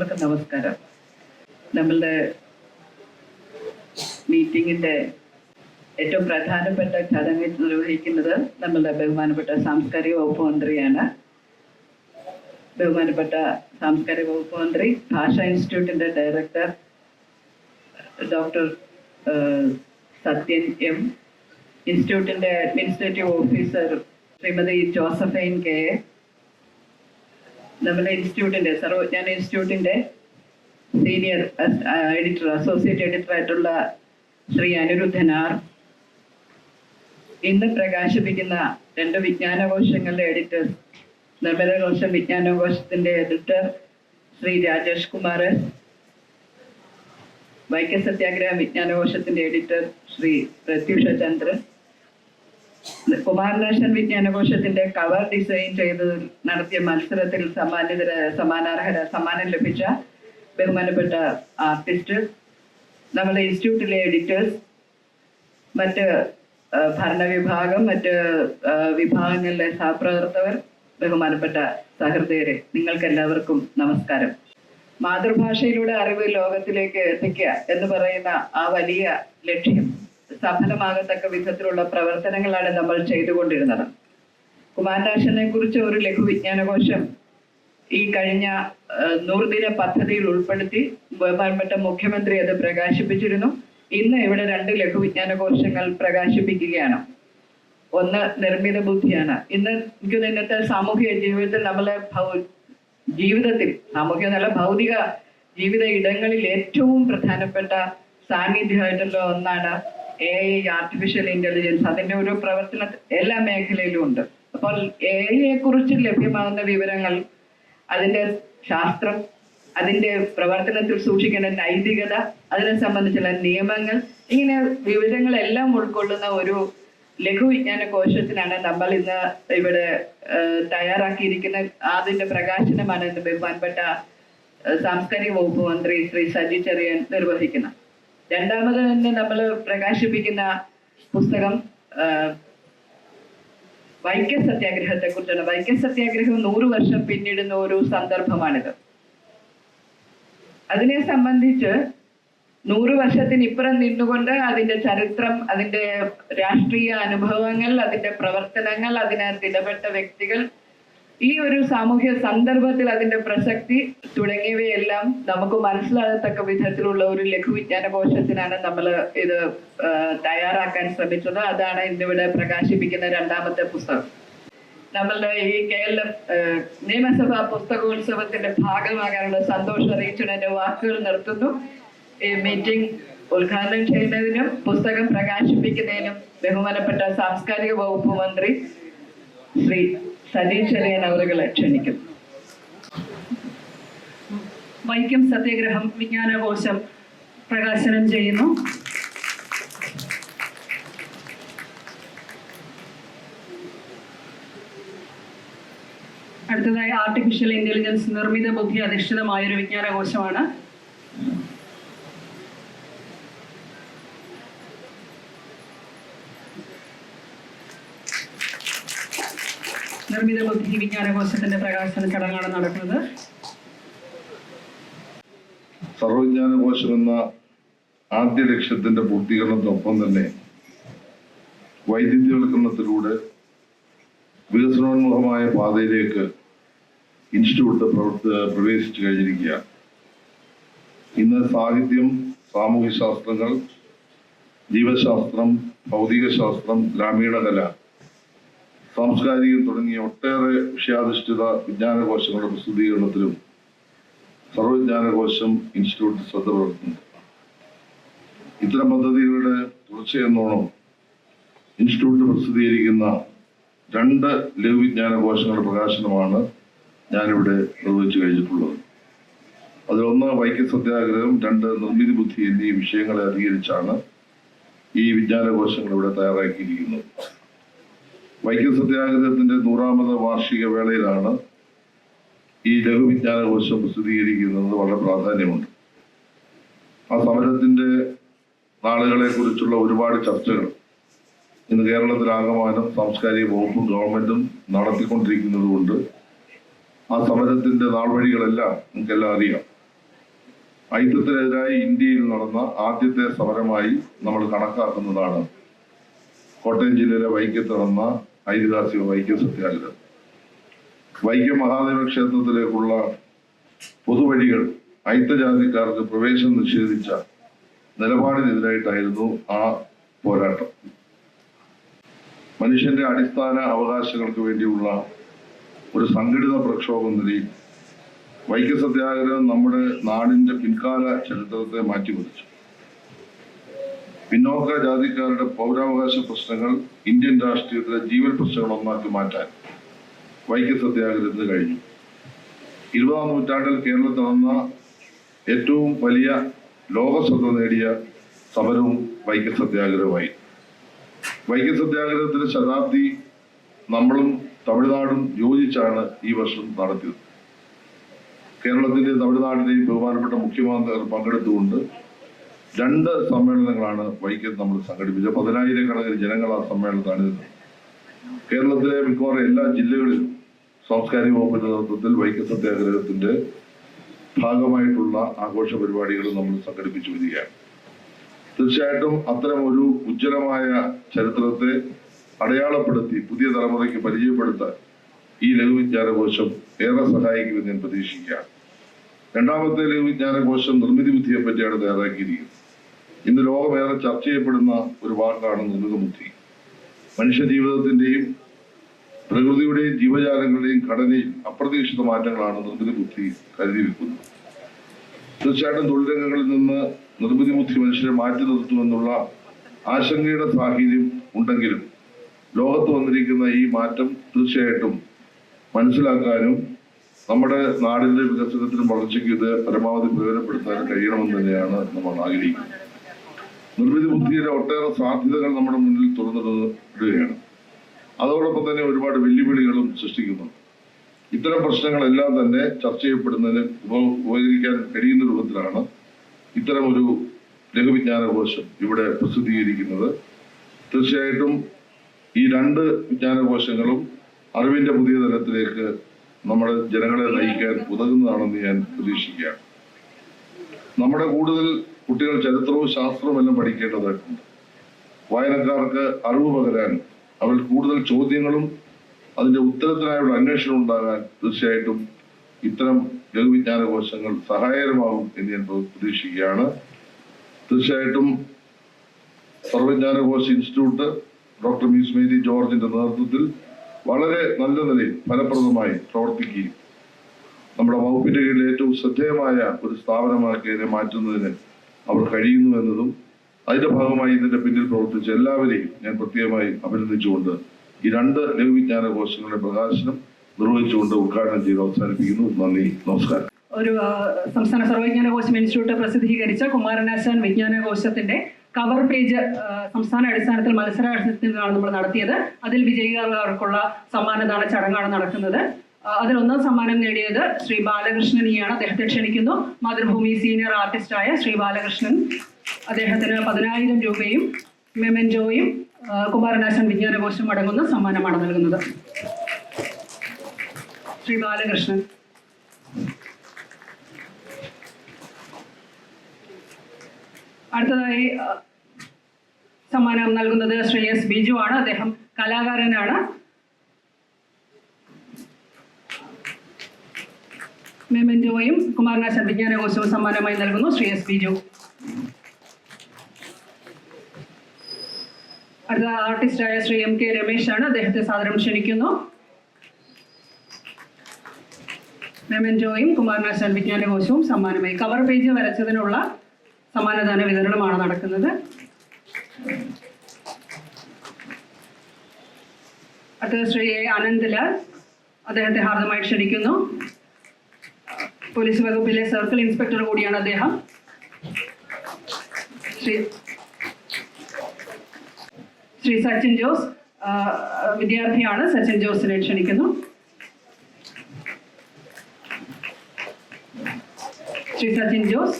എല്ലാവർക്കും നമസ്കാരം. നമ്മളുടെ മീറ്റിംഗിന്റെ ഏറ്റവും പ്രധാനപ്പെട്ട ചടങ്ങ് നിർവഹിക്കുന്നത് നമ്മളുടെ ബഹുമാനപ്പെട്ട സാംസ്കാരിക വകുപ്പ് മന്ത്രിയാണ്. ബഹുമാനപ്പെട്ട സാംസ്കാരിക വകുപ്പ് മന്ത്രി ഭാഷാ ഇൻസ്റ്റിറ്റ്യൂട്ടിന്റെ ഡയറക്ടർ ഡോക്ടർ സത്യൻ എം ഇൻസ്റ്റിറ്റ്യൂട്ടിന്റെ administrative officer Shrimati Josephine K നമ്മുടെ ഇൻസ്റ്റിറ്റ്യൂട്ടിന്റെ സർവജ്ഞാന ഇൻസ്റ്റിറ്റ്യൂട്ടിന്റെ സീനിയർ എഡിറ്റർ അസോസിയേറ്റ് എഡിറ്റർ ആയിട്ടുള്ള ശ്രീ അനിരുദ്ധനാർ ഇന്ന് പ്രകാശിപ്പിക്കുന്ന രണ്ട് വിജ്ഞാനകോശങ്ങളുടെ എഡിറ്റർ നിർമ്മലകോശം വിജ്ഞാനകോശത്തിന്റെ എഡിറ്റർ ശ്രീ രാജേഷ് കുമാർ. വൈക്കം സത്യാഗ്രഹ വിജ്ഞാനകോശത്തിന്റെ എഡിറ്റർ ശ്രീ പ്രത്യുഷ ചന്ദ്രൻ. കുമാരനാശൻ വിജ്ഞാനകോശത്തിന്റെ കവർ ഡിസൈൻ ചെയ്ത് നടത്തിയ മത്സരത്തിൽ സമ്മാനിതര സമ്മാനാർഹര സമ്മാനം ലഭിച്ച ബഹുമാനപ്പെട്ട ആർട്ടിസ്റ്റ് നമ്മുടെ ഇൻസ്റ്റിറ്റ്യൂട്ടിലെ എഡിറ്റേഴ്സ് മറ്റ് ഭരണവിഭാഗം മറ്റ് വിഭാഗങ്ങളിലെ സഹപ്രവർത്തകർ ബഹുമാനപ്പെട്ട സഹൃദയരെ നിങ്ങൾക്ക് എല്ലാവർക്കും നമസ്കാരം. മാതൃഭാഷയിലൂടെ അറിവ് ലോകത്തിലേക്ക് എത്തിക്കുക എന്ന് പറയുന്ന ആ വലിയ ലക്ഷ്യം സഫലമാകത്തക്ക വിധത്തിലുള്ള പ്രവർത്തനങ്ങളാണ് നമ്മൾ ചെയ്തുകൊണ്ടിരുന്നത്. കുമാരനാശനെ കുറിച്ച് ഒരു ലഘുവിജ്ഞാനകോശം ഈ കഴിഞ്ഞ നൂറുദിന പദ്ധതിയിൽ ഉൾപ്പെടുത്തി ബഹുമാനപ്പെട്ട മുഖ്യമന്ത്രി അത് പ്രകാശിപ്പിച്ചിരുന്നു. ഇന്ന് ഇവിടെ രണ്ട് ലഘുവിജ്ഞാനകോശങ്ങൾ പ്രകാശിപ്പിക്കുകയാണ്. ഒന്ന് നിർമ്മിത ബുദ്ധിയാണ്. ഇന്ന് എനിക്ക് ഇന്നത്തെ സാമൂഹിക ജീവിതത്തിൽ നമ്മളെ ജീവിതത്തിൽ സാമൂഹിക നല്ല ഭൗതിക ജീവിത ഇടങ്ങളിൽ ഏറ്റവും പ്രധാനപ്പെട്ട സാന്നിധ്യമായിട്ടുള്ള ഒന്നാണ് എ ഐ ആർട്ടിഫിഷ്യൽ ഇന്റലിജൻസ് അതിന്റെ ഒരു പ്രവർത്തന എല്ലാ മേഖലയിലും ഉണ്ട്. അപ്പോൾ എ ഐയെ കുറിച്ച് ലഭ്യമാകുന്ന വിവരങ്ങൾ അതിന്റെ ശാസ്ത്രം അതിന്റെ പ്രവർത്തനത്തിൽ സൂക്ഷിക്കേണ്ട നൈതികത അതിനെ സംബന്ധിച്ചുള്ള നിയമങ്ങൾ ഇങ്ങനെ വിവരങ്ങളെല്ലാം ഉൾക്കൊള്ളുന്ന ഒരു ലഘുവിജ്ഞാന കോശത്തിനാണ് നമ്മൾ ഇന്ന് ഇവിടെ തയ്യാറാക്കിയിരിക്കുന്ന അതിന്റെ പ്രകാശനമാണ് ഇന്ന് ബഹുമാനപ്പെട്ട ഏഹ്, സാംസ്കാരിക വകുപ്പ് മന്ത്രി ശ്രീ സജി ചെറിയൻ നിർവഹിക്കുന്നത്. രണ്ടാമത് തന്നെ നമ്മൾ പ്രകാശിപ്പിക്കുന്ന പുസ്തകം വൈക്ക സത്യാഗ്രഹത്തെ കുറിച്ചാണ് വൈക്ക സത്യാഗ്രഹം നൂറു വർഷം പിന്നിടുന്ന ഒരു സന്ദർഭമാണിത്. അതിനെ സംബന്ധിച്ച് നൂറു വർഷത്തിന് ഇപ്പുറം നിന്നുകൊണ്ട് അതിന്റെ ചരിത്രം അതിന്റെ രാഷ്ട്രീയ അനുഭവങ്ങൾ അതിന്റെ പ്രവർത്തനങ്ങൾ അതിനകത്ത് ഇടപെട്ട വ്യക്തികൾ ഈ ഒരു സാമൂഹ്യ സന്ദർഭത്തിൽ അതിന്റെ പ്രസക്തി തുടങ്ങിയവയെല്ലാം നമുക്ക് മനസ്സിലാകത്തക്ക വിധത്തിലുള്ള ഒരു ലഘുവിജ്ഞാന കോശത്തിനാണ് നമ്മൾ ഇത് തയ്യാറാക്കാൻ ശ്രമിച്ചത്. അതാണ് ഇന്നിവിടെ പ്രകാശിപ്പിക്കുന്ന രണ്ടാമത്തെ പുസ്തകം. നമ്മളുടെ ഈ കേരള നിയമസഭാ പുസ്തകോത്സവത്തിന്റെ ഭാഗമാകാനുള്ള സന്തോഷം അറിയിച്ചുകൊണ്ട് എന്റെ വാക്കുകൾ നിർത്തുന്നു. ഈ മീറ്റിംഗ് ഉദ്ഘാടനം ചെയ്യുന്നതിനും പുസ്തകം പ്രകാശിപ്പിക്കുന്നതിനും ബഹുമാനപ്പെട്ട സാംസ്കാരിക വകുപ്പ് മന്ത്രി ശ്രീ ചെറിയൻ അവരുകളെ ക്ഷണിക്കുന്നു. വൈക്കം സത്യാഗ്രഹം വിജ്ഞാനകോശം പ്രകാശനം ചെയ്യുന്നു. അടുത്തതായി ആർട്ടിഫിഷ്യൽ ഇന്റലിജൻസ് നിർമ്മിത ബുദ്ധി അധിഷ്ഠിതമായ ഒരു വിജ്ഞാനകോശമാണ് നിർമ്മിത ബുദ്ധി വിജ്ഞാനകോശത്തിന്റെ പ്രകാശന ചടങ്ങാണ് നടക്കുന്നത്. സർവജ്ഞാനകോശം എന്ന ആദ്യ ലക്ഷ്യത്തിന്റെ പൂർത്തീകരണത്തോടൊപ്പം തന്നെ വൈദ്യുതിവൽക്കരണത്തിലൂടെ വികസനോന്മുഖമായ പാതയിലേക്ക് ഇൻസ്റ്റിറ്റ്യൂട്ട് പ്രവർത്ത പ്രവേശിച്ചു കഴിഞ്ഞിരിക്കുകയാണ്. ഇന്ന് സാഹിത്യം സാമൂഹ്യ ശാസ്ത്രങ്ങൾ ജീവശാസ്ത്രം ഭൗതികശാസ്ത്രം ഗ്രാമീണകല സാംസ്കാരികം തുടങ്ങിയ ഒട്ടേറെ വിഷയാധിഷ്ഠിത വിജ്ഞാനകോശങ്ങളുടെ പ്രസിദ്ധീകരണത്തിലും സർവവിജ്ഞാനകോശം ഇൻസ്റ്റിറ്റ്യൂട്ട് ശ്രദ്ധ പുലർത്തുന്നു ഇത്തരം പദ്ധതികളുടെ തുടർച്ചയെന്നോണം ഇൻസ്റ്റിറ്റ്യൂട്ട് പ്രസിദ്ധീകരിക്കുന്ന രണ്ട് ലഘുവിജ്ഞാനകോശങ്ങളുടെ പ്രകാശനമാണ് ഞാനിവിടെ നിർവഹിച്ചു കഴിഞ്ഞിട്ടുള്ളത്. അതിലൊന്ന് വൈക്കം സത്യാഗ്രഹം രണ്ട് നിർമ്മിതി ബുദ്ധി എന്നീ വിഷയങ്ങളെ അധികരിച്ചാണ് ഈ വിജ്ഞാനകോശങ്ങൾ ഇവിടെ തയ്യാറാക്കിയിരിക്കുന്നത്. വൈക്കം സത്യാഗ്രഹത്തിന്റെ നൂറാമത് വാർഷിക വേളയിലാണ് ഈ ലഘുവിജ്ഞാനകോശം പ്രസിദ്ധീകരിക്കുന്നത് വളരെ പ്രാധാന്യമുണ്ട്. ആ സമരത്തിന്റെ നാളുകളെ കുറിച്ചുള്ള ഒരുപാട് ചർച്ചകൾ ഇന്ന് കേരളത്തിലാകമാനം സാംസ്കാരിക വകുപ്പും ഗവൺമെന്റും നടത്തിക്കൊണ്ടിരിക്കുന്നത് കൊണ്ട് ആ സമരത്തിന്റെ നാൾവഴികളെല്ലാം നിങ്ങൾക്കെല്ലാം അറിയാം. ഐക്യത്തിനെതിരായി ഇന്ത്യയിൽ നടന്ന ആദ്യത്തെ സമരമായി നമ്മൾ കണക്കാക്കുന്നതാണ്. കോട്ടയം ജില്ലയിലെ വൈക്കത്ത് നടന്ന ഐതിഹാസിക വൈക്കം സത്യാഗ്രഹം. വൈക്കം മഹാദേവ ക്ഷേത്രത്തിലേക്കുള്ള പൊതുവഴികൾ ഐത്തജാതിക്കാർക്ക് പ്രവേശനം നിഷേധിച്ച നിലപാടിനെതിരായിട്ടായിരുന്നു ആ പോരാട്ടം. മനുഷ്യന്റെ അടിസ്ഥാന അവകാശങ്ങൾക്ക് വേണ്ടിയുള്ള ഒരു സംഘടിത പ്രക്ഷോഭം നിലയിൽ വൈക്കം സത്യാഗ്രഹം നമ്മുടെ നാടിന്റെ പിൻകാല ചരിത്രത്തെ മാറ്റിമറിച്ചു. പിന്നോക്ക ജാതിക്കാരുടെ പൗരാവകാശ പ്രശ്നങ്ങൾ ഇന്ത്യൻ രാഷ്ട്രീയത്തിലെ ജീവൻ പ്രശ്നങ്ങൾ ഒന്നാക്കി മാറ്റാൻ വൈക്കം സത്യാഗ്രഹത്തിന് കഴിഞ്ഞു. ഇരുപതാം നൂറ്റാണ്ടിൽ കേരളത്തിൽ നടന്ന ഏറ്റവും വലിയ ലോകശ്രദ്ധ നേടിയ സമരവും വൈക്കം സത്യാഗ്രഹമായി. വൈക്കം സത്യാഗ്രഹത്തിന്റെ ശതാബ്ദി നമ്മളും തമിഴ്നാടും യോജിച്ചാണ് ഈ വർഷം നടത്തിയത്. കേരളത്തിന്റെയും തമിഴ്നാടിന്റെയും ബഹുമാനപ്പെട്ട മുഖ്യമന്ത്രി പങ്കെടുത്തുകൊണ്ട് രണ്ട് സമ്മേളനങ്ങളാണ് വൈക്കം നമ്മൾ സംഘടിപ്പിച്ചത്. പതിനായിരക്കണക്കിന് ജനങ്ങൾ ആ സമ്മേളനത്തിൽ കേരളത്തിലെ മിക്കവാറും എല്ലാ ജില്ലകളിലും സാംസ്കാരിക വകുപ്പിന്റെ നേതൃത്വത്തിൽ വൈക്കം സത്യാഗ്രഹത്തിന്റെ ഭാഗമായിട്ടുള്ള ആഘോഷ പരിപാടികൾ നമ്മൾ സംഘടിപ്പിച്ചു വരികയാണ്. തീർച്ചയായിട്ടും അത്തരം ഒരു ഉജ്ജ്വലമായ ചരിത്രത്തെ അടയാളപ്പെടുത്തി പുതിയ തലമുറയ്ക്ക് പരിചയപ്പെടുത്താൻ ഈ ലഘുവിജ്ഞാനകോശം ഏറെ സഹായിക്കുമെന്ന് ഞാൻ പ്രതീക്ഷിക്കുകയാണ്. രണ്ടാമത്തെ ലഘുവിജ്ഞാനകോശം നിർമ്മിതി വിദ്യയെ പറ്റിയാണ് തയ്യാറാക്കിയിരിക്കുന്നത്. ഇന്ന് ലോകമേറെ ചർച്ച ചെയ്യപ്പെടുന്ന ഒരു വാക്കാണ് നിർമ്മിത മനുഷ്യജീവിതത്തിന്റെയും മനുഷ്യ ജീവിതത്തിന്റെയും പ്രകൃതിയുടെയും ജീവജാലങ്ങളുടെയും ഘടനയിൽ അപ്രതീക്ഷിത മാറ്റങ്ങളാണ് നിർമ്മിത ബുദ്ധി കരുതി വെക്കുന്നത് തീർച്ചയായിട്ടും തൊഴിലംഗങ്ങളിൽ നിന്ന് നിർമ്മിതി ബുദ്ധി മനുഷ്യരെ മാറ്റി നിർത്തുമെന്നുള്ള ആശങ്കയുടെ സാഹചര്യം ഉണ്ടെങ്കിലും ലോകത്ത് വന്നിരിക്കുന്ന ഈ മാറ്റം തീർച്ചയായിട്ടും മനസ്സിലാക്കാനും നമ്മുടെ നാടിന്റെ വികസനത്തിനും വളർച്ചയ്ക്കും ഇത് പരമാവധി പ്രയോജനപ്പെടുത്താനും കഴിയണമെന്ന് തന്നെയാണ് നമ്മൾ ആഗ്രഹിക്കുന്നത്. നിർമ്മിതി ബുദ്ധിയുടെ ഒട്ടേറെ സാധ്യതകൾ നമ്മുടെ മുന്നിൽ തുറന്നിടുകയാണ്. അതോടൊപ്പം തന്നെ ഒരുപാട് വെല്ലുവിളികളും സൃഷ്ടിക്കുന്നു ഇത്തരം പ്രശ്നങ്ങളെല്ലാം തന്നെ ചർച്ച ചെയ്യപ്പെടുന്നതിന് ഉപ- ഉപകരിക്കാൻ കഴിയുന്ന രൂപത്തിലാണ് ഇത്തരം ഒരു ലഘുവിജ്ഞാനകോശം ഇവിടെ പ്രസിദ്ധീകരിക്കുന്നത്. തീർച്ചയായിട്ടും ഈ രണ്ട് വിജ്ഞാനകോശങ്ങളും അറിവിന്റെ പുതിയ തലത്തിലേക്ക് നമ്മുടെ ജനങ്ങളെ നയിക്കാൻ ഉതകുന്നതാണെന്ന് ഞാൻ പ്രതീക്ഷിക്കുകയാണ്. നമ്മുടെ കൂടുതൽ കുട്ടികൾ ചരിത്രവും ശാസ്ത്രവും എല്ലാം പഠിക്കേണ്ടതായിട്ടുണ്ട്. വായനക്കാർക്ക് അറിവ് പകരാൻ അവർ കൂടുതൽ ചോദ്യങ്ങളും അതിന്റെ ഉത്തരത്തിനായുള്ള അന്വേഷണം ഉണ്ടാകാൻ തീർച്ചയായിട്ടും ഇത്തരം ലഘുവിജ്ഞാനകോശങ്ങൾ സഹായകരമാകും എന്ന് ഞാൻ പ്രതീക്ഷിക്കുകയാണ്. തീർച്ചയായിട്ടും സർവജ്ഞാന കോശ ഇൻസ്റ്റിറ്റ്യൂട്ട് ഡോക്ടർ മിസ് മേരി ജോർജിന്റെ നേതൃത്വത്തിൽ വളരെ നല്ല നിലയിൽ ഫലപ്രദമായി പ്രവർത്തിക്കുകയും നമ്മുടെ വകുപ്പിന്റെ കീഴിൽ ഏറ്റവും ശ്രദ്ധേയമായ ഒരു സ്ഥാപനമാക്കി അതിനെ മാറ്റുന്നതിന് അവർ കഴിയുന്നു എന്നതും അതിന്റെ ഭാഗമായി ഇതിന്റെ പിന്നിൽ പ്രവർത്തിച്ച എല്ലാവരെയും ഞാൻ പ്രത്യേകമായി അഭിനന്ദിച്ചുകൊണ്ട് ഈ രണ്ട് ലഘുവിജ്ഞാന കോശങ്ങളുടെ പ്രകാശനം നിർവഹിച്ചുകൊണ്ട് ഉദ്ഘാടനം ചെയ്ത് അവസാനിപ്പിക്കുന്നു. നന്ദി. നമസ്കാരം. ഒരു സംസ്ഥാന സംസ്ഥാന സർവവിജ്ഞാനകോശം ഇൻസ്റ്റിറ്റ്യൂട്ട് പ്രസിദ്ധീകരിച്ച കുമാരനാശാൻ വിജ്ഞാനകോശത്തിന്റെ കവർ പേജ് സംസ്ഥാന അടിസ്ഥാനത്തിൽ മത്സരാടിസ്ഥാനത്തിലാണ് നമ്മൾ നടത്തിയത്. അതിൽ വിജയികൾക്കുള്ള സമ്മാനദാന ചടങ്ങാണ് നടക്കുന്നത്. അതിൽ ഒന്നാം സമ്മാനം നേടിയത് ശ്രീ ബാലകൃഷ്ണനെയാണ് അദ്ദേഹത്തെ ക്ഷണിക്കുന്നു. മാതൃഭൂമി സീനിയർ ആർട്ടിസ്റ്റായ ശ്രീ ബാലകൃഷ്ണൻ. അദ്ദേഹത്തിന് പതിനായിരം രൂപയും മെമെന്റോയും കുമാരനാശൻ വിജ്ഞാനകോശം അടങ്ങുന്ന സമ്മാനമാണ് നൽകുന്നത്. ശ്രീ ബാലകൃഷ്ണൻ. അടുത്തതായി സമ്മാനം നൽകുന്നത് ശ്രീ എസ് ബിജു ആണ്. അദ്ദേഹം കലാകാരനാണ്. മെമെന്റോയും വിജ്ഞാന വിജ്ഞാനകോശവും സമ്മാനമായി നൽകുന്നു ശ്രീ എസ് ബിജു അടുത്ത ആർട്ടിസ്റ്റായ ശ്രീ എം കെ രമേശ് ആണ് അദ്ദേഹത്തെ സാദരം ക്ഷണിക്കുന്നു. മെമെന്റോയും കുമാരനാശാൻ വിജ്ഞാനകോശവും സമ്മാനമായി. കവർ പേജ് വരച്ചതിനുള്ള സമ്മാനദാന വിതരണമാണ് നടക്കുന്നത്. അടുത്തത് ശ്രീ അനന്ത്ലാൽ അദ്ദേഹത്തെ ഹാർദമായി ക്ഷണിക്കുന്നു. പോലീസ് വകുപ്പിലെ സർക്കിൾ ഇൻസ്പെക്ടർ കൂടിയാണ് അദ്ദേഹം. ശ്രീ സച്ചിൻ ജോസ് വിദ്യാർത്ഥിയാണ് സച്ചിൻ ജോസിനെ ക്ഷണിക്കുന്നു. ശ്രീ സച്ചിൻ ജോസ്.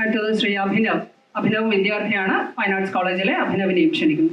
അടുത്തത് ശ്രീ അഭിനവ്. അഭിനവ് വിദ്യാർത്ഥിയാണ് ഫൈൻ ആർട്സ് കോളേജിലെ അഭിനവിനെയും ക്ഷണിക്കുന്നു.